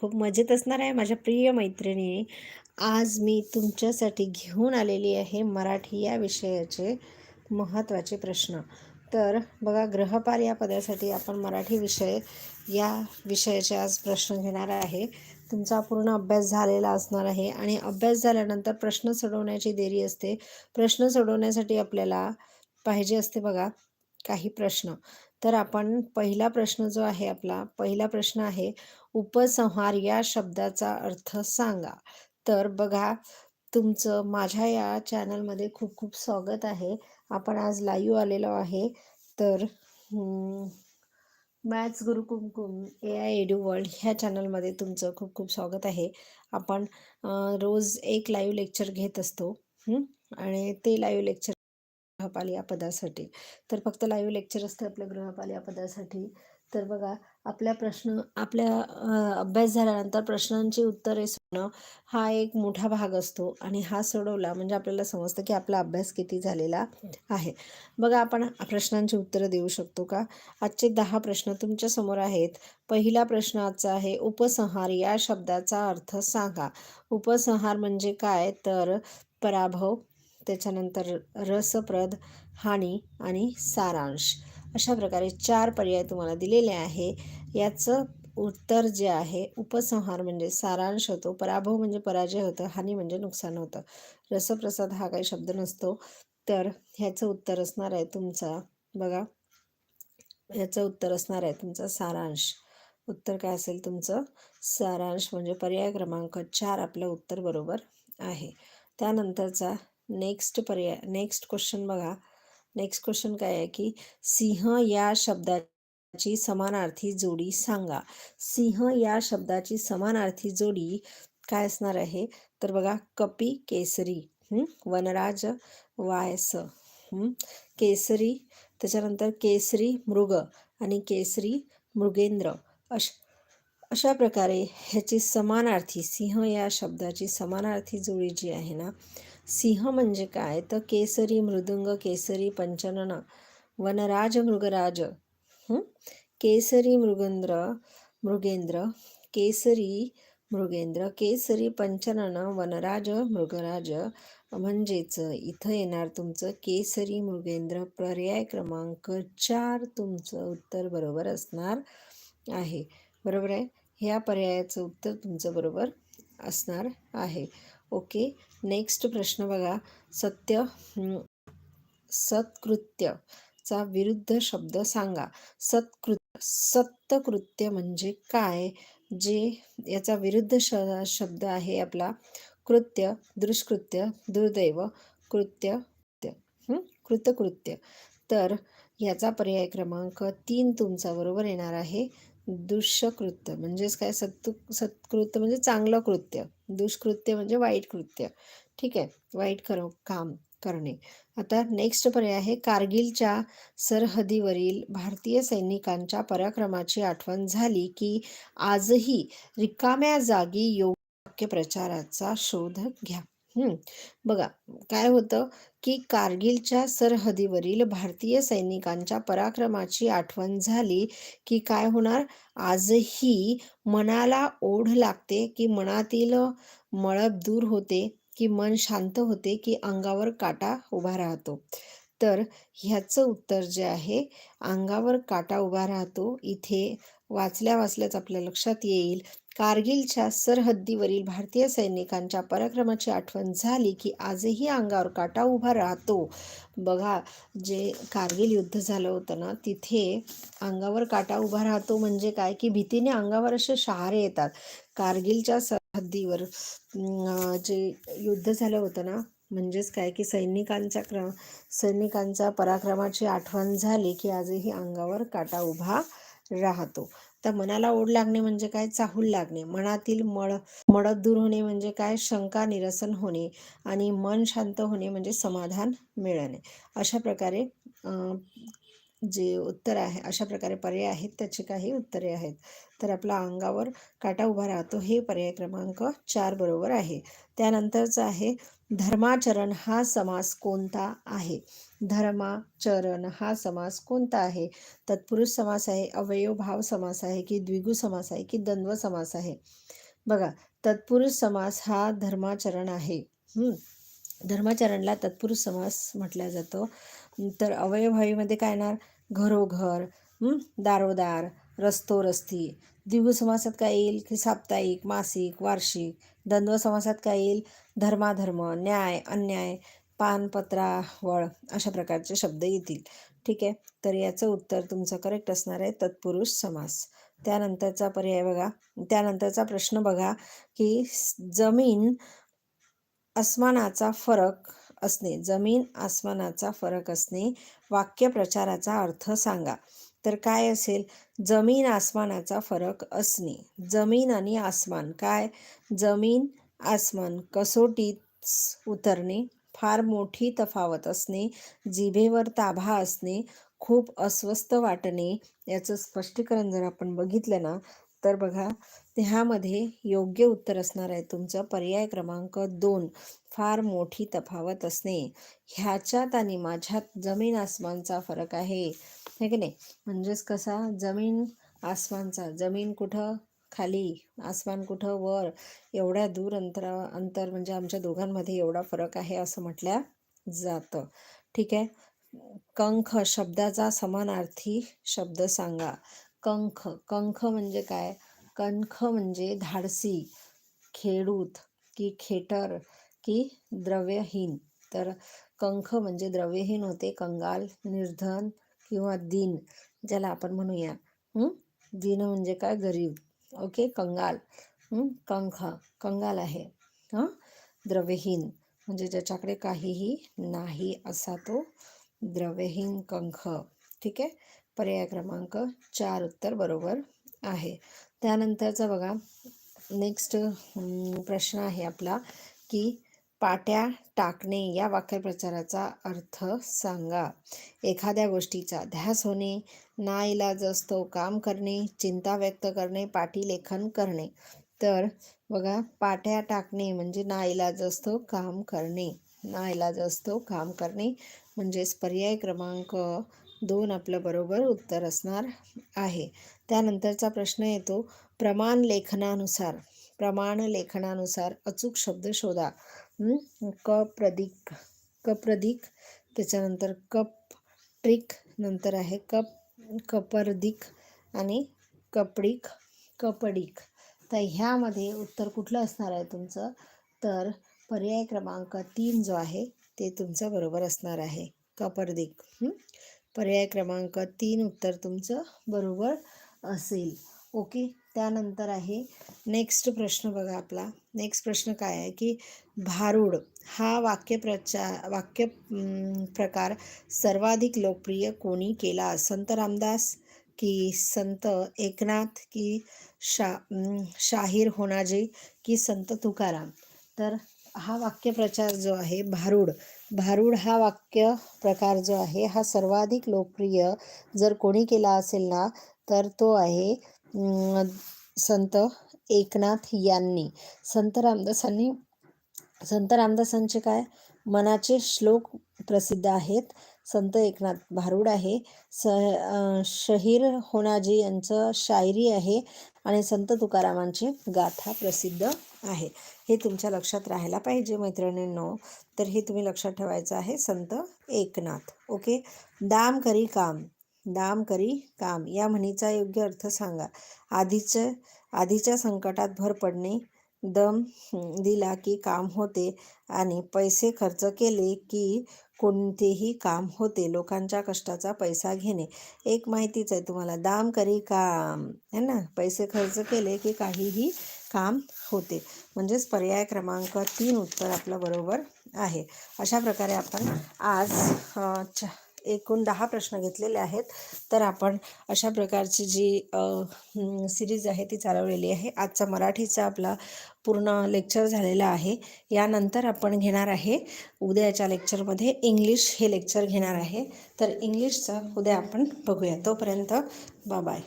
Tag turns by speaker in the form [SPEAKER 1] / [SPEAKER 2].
[SPEAKER 1] खूप मजेत असणार आहे माझ्या प्रिय मैत्रिणी. आज मी तुमच्यासाठी घेऊन आलेली आहे मराठी या विषयाचे महत्त्वाचे प्रश्न. तर बघा ग्रहपाल या पदासाठी आपण मराठी विषय या विषयाचे आज प्रश्न घेणार आहे. तुमचा पूर्ण अभ्यास झालेला असणार आहे आणि अभ्यास झाल्यानंतर प्रश्न सोडवण्याची देरी असते. प्रश्न सोडवण्यासाठी आपल्याला पाहिजे असते बघा काही प्रश्न. तर आपण पहिला प्रश्न जो आहे आपला पहिला प्रश्न आहे उपसंहार या शब्दाचा अर्थ सांगा. तर बघा तुमचं माझ्या या चॅनलमध्ये खूप खूप स्वागत आहे. आपण आज लाईव्ह आलेलो आहे. तर maths Guru Kumkum A I edu world ह्या चॅनलमध्ये तुमचं खूप खूप स्वागत आहे. आपण रोज एक लाईव्ह लेक्चर घेत असतो आणि ते लाईव्ह लेक्चर गृहपाल या पदासाठी. तर फक्त लाईव्ह लेक्चर असते आपल्या गृहपाल या पदासाठी. तर बघा आपल्या प्रश्न आपल्या अभ्यास झाल्यानंतर प्रश्नांची उत्तरे सोडणं हा एक मोठा भाग असतो आणि हा सोडवला म्हणजे आपल्याला समजतं की आपला अभ्यास किती झालेला आहे. बघा आपण प्रश्नांची उत्तरं देऊ शकतो का? आजचे दहा प्रश्न तुमच्यासमोर आहेत. पहिला प्रश्न आजचा आहे उपसंहार या शब्दाचा अर्थ सांगा. उपसंहार म्हणजे काय? तर पराभव त्याच्यानंतर रसप्रद हानी आणि सारांश. अशा प्रकारे चार पर्याय तुम्हाला दिलेले आहे. याचं उत्तर जे आहे उपसंहार म्हणजे सारांश होतो पराभव म्हणजे पराजय होतं हानी म्हणजे नुकसान होतं. रसप्रसाद हा काही शब्द नसतो तर ह्याचं उत्तर असणार आहे तुमचा बघा. ह्याचं उत्तर असणार आहे तुमचा सारांश. उत्तर काय असेल तुमचं? सारांश म्हणजे पर्याय क्रमांक चार आपलं उत्तर बरोबर आहे. त्यानंतरचा नेक्स्ट पर्याय नेक्स्ट क्वेश्चन बघा. नेक्स्ट क्वेश्चन काय आहे की सिंह या शब्दाची समानार्थी जोडी सांगा. सिंह या शब्दाची समानार्थी जोडी काय असणार आहे? तर बघा कपी केसरी वनराज वायस केसरी त्याच्यानंतर केसरी मृग आणि केसरी मृगेंद्र. अश अशा प्रकारे ह्याची समानार्थी सिंह या शब्दाची समानार्थी जोडी जी आहे ना सिंह म्हणजे काय? तर केसरी मृदुंग केसरी पंचनन वनराज मृगराज. केसरी मृगेंद्र मृगेंद्र केसरी मृगेंद्र केसरी पंचनन वनराज मृगराज म्हणजेच इथं येणार तुमचं केसरी मृगेंद्र पर्याय क्रमांक चार तुमचं उत्तर बरोबर असणार आहे. बरोबर आहे? ह्या पर्यायाचं उत्तर तुमचं बरोबर असणार आहे. ओके. नेक्स्ट प्रश्न बघा. सत्य सत्कृत्यचा विरुद्ध शब्द सांगा. सत्कृत सत्कृत्य म्हणजे काय? जे याचा विरुद्ध श शब्द आहे आपला. कृत्य दुष्कृत्य दुर्दैव कृत्य कृतकृत्य. तर याचा पर्याय क्रमांक तीन तुमचा बरोबर येणार आहे. दुष्कृत्य म्हणजेच काय? सत्तु सत्कृत्य म्हणजे चांगलं कृत्य. दुष्कृत्य म्हणजे वाईट कृत्य. ठीक आहे? वाईट कर काम करणे. आता नेक्स्ट पर्याय आहे कारगिलच्या सरहदीवरील भारतीय सैनिकांच्या पराक्रमाची आठवण झाली की आजही रिकाम्या जागी योग्य प्रचाराचा शोध घ्या. बघा काय होतं की कारगिलच्या सरहदीवरील भारतीय सैनिकांच्या पराक्रमाची आठवण झाली की काय होणार? आजही मनाला ओढ लागते की मनातील मळब दूर होते की मन शांत होते की अंगावर काटा उभा राहतो. तर ह्याचं उत्तर जे आहे अंगावर काटा उभा राहतो इथे वाचल्या वाचल्याच आपल्या लक्षात येईल कारगिलच्या सरहद्दीवरील भारतीय सैनिकांच्या पराक्रमाची आठवण झाली की आजही अंगावर काटा उभा राहतो. बघा जे कारगिल युद्ध झालं होतं ना तिथे अंगावर काटा उभा राहतो म्हणजे काय? की भीतीने अंगावर असे शहारे येतात. कारगिलच्या सरहद्दीवर जे युद्ध झालं होतं ना म्हणजेच काय? की सैनिकांच्या क्र सैनिकांच्या पराक्रमाची आठवण झाली की आजही अंगावर काटा उभा राहतो. तर मनाला ओढ लागणे म्हणजे काय? चाहूल लागणे. मनातील मळ मळत दूर होणे म्हणजे काय? शंका निरसन होणे आणि मन शांत होणे म्हणजे समाधान मिळणे. अशा प्रकारे जे उत्तर आहे अशा प्रकारे पर्याय आहेत त्याचे काही उत्तरे आहेत. तर आपला अंगावर काटा उभा राहतो हे पर्याय क्रमांक चार बरोबर आहे. त्यानंतरचं आहे धर्माचरण हा समास कोणता आहे? धर्माचरण हा समास कोणता आहे? तत्पुरुष समास आहे अवयव भाव समास आहे की द्विगु समास आहे की द्वंद्व समास आहे? बघा तत्पुरुष समास हा धर्माचरण आहे. धर्माचरणला तत्पुरुष समास म्हटला जातो. तर अवयवभावीमध्ये काय येणार? घरोघर दारोदार रस्तो रस्ती द्विगु समासात काय येईल? की साप्ताहिक मासिक वार्षिक? द्वंद्व समासात काय येईल? धर्माधर्म न्याय अन्याय पानपत्रावळ अशा प्रकारचे शब्द येतील. ठीक आहे? तर याचं उत्तर तुमचं करेक्ट असणार आहे तत्पुरुष समास. त्यानंतरचा पर्याय बघा. त्यानंतरचा प्रश्न बघा की जमीन अस्मानाचा फरक असणे जमीन आसमानाचा फरक असणे वाक्यप्रचाराचा अर्थ सांगा. तर काय असेल? जमीन आसमानाचा फरक असणे. जमीन आणि आसमान काय? जमीन आसमान कसोटीत उतरणे फार मोठी तफावत असणे जिभेवर ताभा असणे खूप अस्वस्थ वाटणे याचं स्पष्टीकरण जर आपण बघितलं ना तर बघा ह्यामध्ये योग्य उत्तर असणार आहे. तुमचं पर्याय क्रमांक दोन फार मोठी तफावत असणे. ह्याच्यात आणि माझ्यात जमीन आसमानचा फरक आहे. हे की नाही? म्हणजेच कसा? जमीन आसमानचा. जमीन कुठं? खाली. आसमान कुठं? वर. एवढ्या दूर अंतरा अंतर म्हणजे आमच्या दोघांमध्ये एवढा फरक आहे असं म्हटल्या जातं. ठीक आहे? कंख शब्दाचा समानार्थी शब्द सांगा. कंख. कंख म्हणजे काय? कंख म्हणजे धाडसी, खेडूत की खेटर की द्रव्यहीन. तर कंख म्हणजे द्रव्यहीन होते, कंगाल, निर्धन किंवा दिन, ज्याला आपण म्हणूया. दिन म्हणजे काय? गरीब. ओके? कंगाल. कंख. कंगाल आहे. हाँ? द्रव्यहीन. म्हणजे ज्याच्याकडे काहीही नाही असा तो द्रव्यहीन कंख. ठीक आहे? पर्याय क्रमांक चार उत्तर बरोबर आहे. त्यानंतरचा बघा नेक्स्ट प्रश्न आहे आपला की पाट्या टाकणे या वाक्यप्रचाराचा अर्थ सांगा. एखाद्या गोष्टीचा ध्यास होणे नाईलाज असतो काम करणे चिंता व्यक्त करणे पाठीलेखन करणे. तर बघा पाट्या टाकणे म्हणजे नाईलाज असतो काम करणे. नाईलाज असतो काम करणे म्हणजेच पर्याय क्रमांक दोन आपलं बरोबर उत्तर असणार आहे. त्यानंतरचा प्रश्न येतो प्रमाण लेखनानुसार. प्रमाण लेखनानुसार अचूक शब्द शोधा. क प्रदिक कप्रदिक त्याच्यानंतर कप ट्रिक नंतर आहे कप कपरदिक आणि कपडिक कपडिक. तर ह्यामध्ये उत्तर कुठलं असणार आहे तुमचं? तर पर्याय क्रमांक तीन जो आहे ते तुमचं बरोबर असणार आहे. कपर्दिक. पर्याय क्रमांक तीन उत्तर तुमचं बरोबर असेल. ओके त्यानंतर आहे नेक्स्ट प्रश्न बघा आपला. नेक्स्ट प्रश्न काय आहे की भारूड हा वाक्यप्रचार वाक्य प्रकार सर्वाधिक लोकप्रिय कोणी केला? संत रामदास की संत एकनाथ की शा शाहीर होनाजी की संत तुकाराम? तर हा वाक्यप्रचार जो आहे भारूड भारूड हा वाक्य प्रकार जो आहे हा सर्वाधिक लोकप्रिय जर कोणी केला असेल ना तर तो आहे संत एकनाथ यांनी. संत रामदासांनी संत रामदासांचे काय? मनाचे श्लोक प्रसिद्ध आहेत. संत एकनाथ भारूड आहे. स शहीर होनाजी यांचं शायरी आहे. आणि संत तुकारामांची गाथा प्रसिद्ध आहे. हे तुमच्या लक्षात राहायला पाहिजे मैत्रिणींनो. तर हे तुम्ही लक्षात ठेवायचं आहे संत एकनाथ. ओके? दाम करी काम. दाम करी काम. या म्हणीचा योग्य अर्थ सांगा. आधीचं आधीच्या संकटात भर पडणे दम दिला की काम होते आणि पैसे खर्च केले की कोणतेही काम होते लोकांच्या कष्टाचा पैसा घेणे. एक माहितीच आहे तुम्हाला. दाम करी काम. है ना? पैसे खर्च केले की काहीही काम होते. म्हणजेच पर्याय क्रमांक तीन उत्तर आपलं बरोबर आहे. अशा प्रकारे आपण आज च एकूण दहा प्रश्न घेतलेले आहेत. तर आपण अशा प्रकारची जी सिरीज आहे ती चालवलेली आहे. आजचा मराठीचा आपला पूर्ण लेक्चर झालेला आहे. यानंतर आपण घेणार आहे उद्याच्या लेक्चरमध्ये इंग्लिश हे लेक्चर घेणार आहे. तर इंग्लिशचं उद्या आपण बघूया. तोपर्यंत बाय